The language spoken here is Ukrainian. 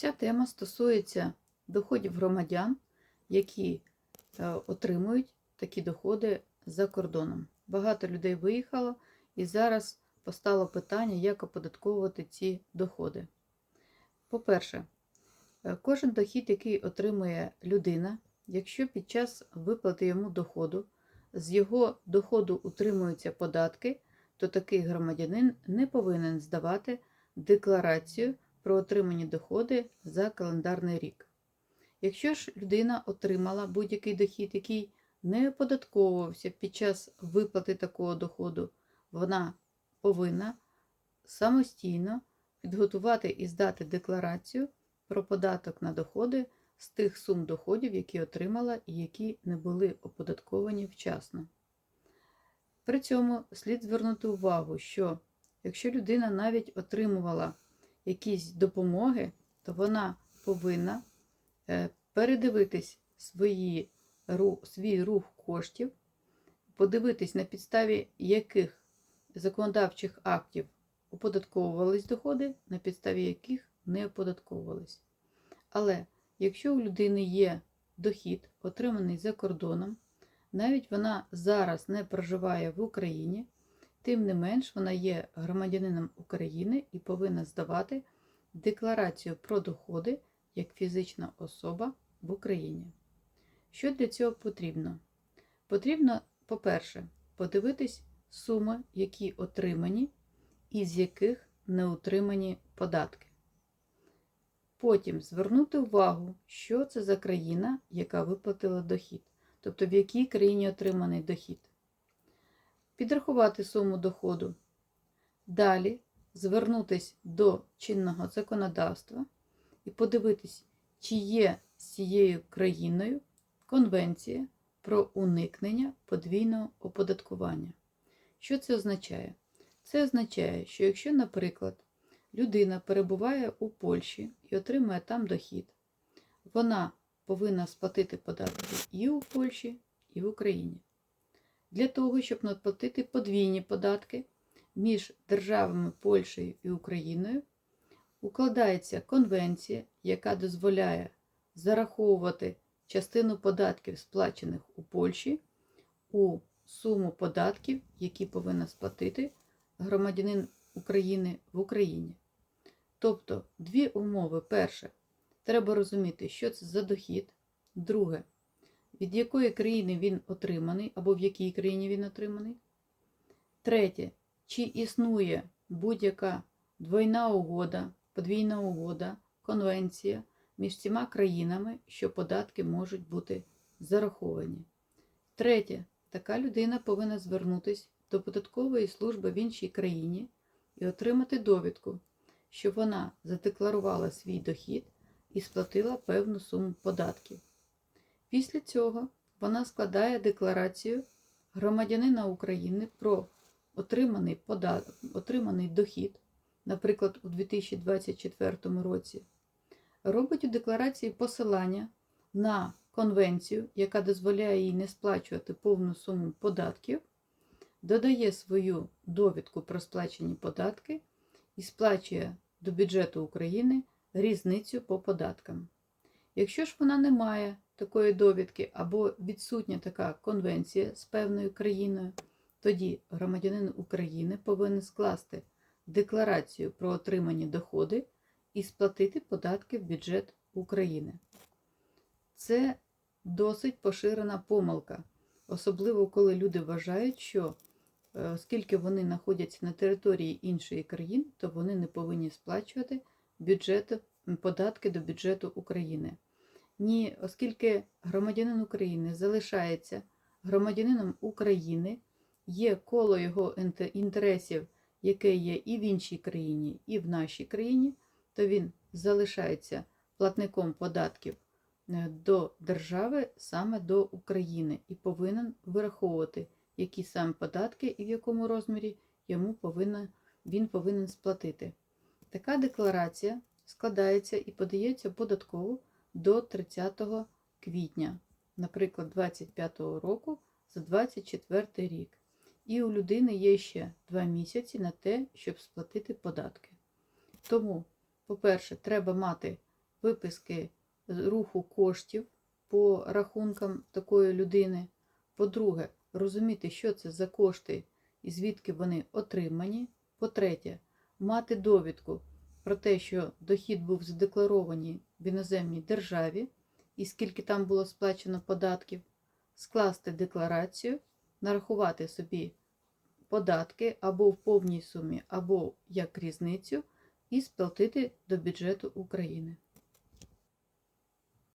Ця тема стосується доходів громадян, які е, отримують такі доходи за кордоном. Багато людей виїхало, і зараз постало питання, як оподатковувати ці доходи. По-перше, е, кожен дохід, який отримує людина, якщо під час виплати йому доходу з його доходу утримуються податки, то такий громадянин не повинен здавати декларацію про отримані доходи за календарний рік. Якщо ж людина отримала будь-який дохід, який не оподатковувався під час виплати такого доходу, вона повинна самостійно підготувати і здати декларацію про податок на доходи з тих сум доходів, які отримала і які не були оподатковані вчасно. При цьому слід звернути увагу, що якщо людина навіть отримувала якісь допомоги, то вона повинна е, передивитись свої, свій рух коштів, подивитись на підставі яких законодавчих актів оподатковувались доходи, на підставі яких не оподатковувались. Але якщо у людини є дохід, отриманий за кордоном, навіть вона зараз не проживає в Україні, тим не менш вона є громадянином України і повинна здавати декларацію про доходи як фізична особа в Україні. Що для цього потрібно? Потрібно, по-перше, подивитись суми, які отримані, і з яких не утримані податки. Потім звернути увагу, що це за країна, яка виплатила дохід, тобто в якій країні отриманий дохід. Підрахувати суму доходу. Далі звернутися до чинного законодавства і подивитись, чи є з цією країною конвенція про уникнення подвійного оподаткування. Що це означає? Це означає, що якщо, наприклад, людина перебуває у Польщі і отримує там дохід, вона повинна сплатити податки і у Польщі, і в Україні. Для того, щоб не платити подвійні податки між державами Польщею і Україною, укладається конвенція, яка дозволяє зараховувати частину податків, сплачених у Польщі, у суму податків, які повинна сплатити громадянин України в Україні. Тобто дві умови. Перше, треба розуміти, що це за дохід. Друге, від якої країни він отриманий, або в якій країні він отриманий. Третє, чи існує будь-яка двойна угода, подвійна угода, конвенція між цими країнами, що податки можуть бути зараховані. Третє, така людина повинна звернутися до податкової служби в іншій країні і отримати довідку, що вона задекларувала свій дохід і сплатила певну суму податків. Після цього вона складає декларацію громадянина України про отриманий, податок, отриманий дохід, наприклад, у 2024 році, робить у декларації посилання на конвенцію, яка дозволяє їй не сплачувати повну суму податків, додає свою довідку про сплачені податки і сплачує до бюджету України різницю по податкам. Якщо ж вона не має такої довідки або відсутня така конвенція з певною країною, тоді громадянин України повинен скласти декларацію про отримані доходи і сплатити податки в бюджет України. Це досить поширена помилка, особливо коли люди вважають, що е, оскільки вони знаходяться на території іншої країни, то вони не повинні сплачувати бюджет, податки до бюджету України. Ні, оскільки громадянин України залишається громадянином України, є коло його інтересів, яке є і в іншій країні, і в нашій країні, то він залишається платником податків е, до держави саме до України і повинен вираховувати, які саме податки і в якому розмірі йому повинна, він повинен сплатити. Така декларація складається і подається в податкову до 30 квітня, наприклад, 2025 року за 24 рік. І у людини є ще 2 місяці на те, щоб сплатити податки. Тому, по-перше, треба мати виписки руху коштів по рахункам такої людини. По-друге, розуміти, що це за кошти і звідки вони отримані. По-третє, мати довідку про те, що дохід був задекларований в іноземній державі і скільки там було сплачено податків, скласти декларацію, нарахувати собі податки або в повній сумі, або як різницю, і сплатити до бюджету України.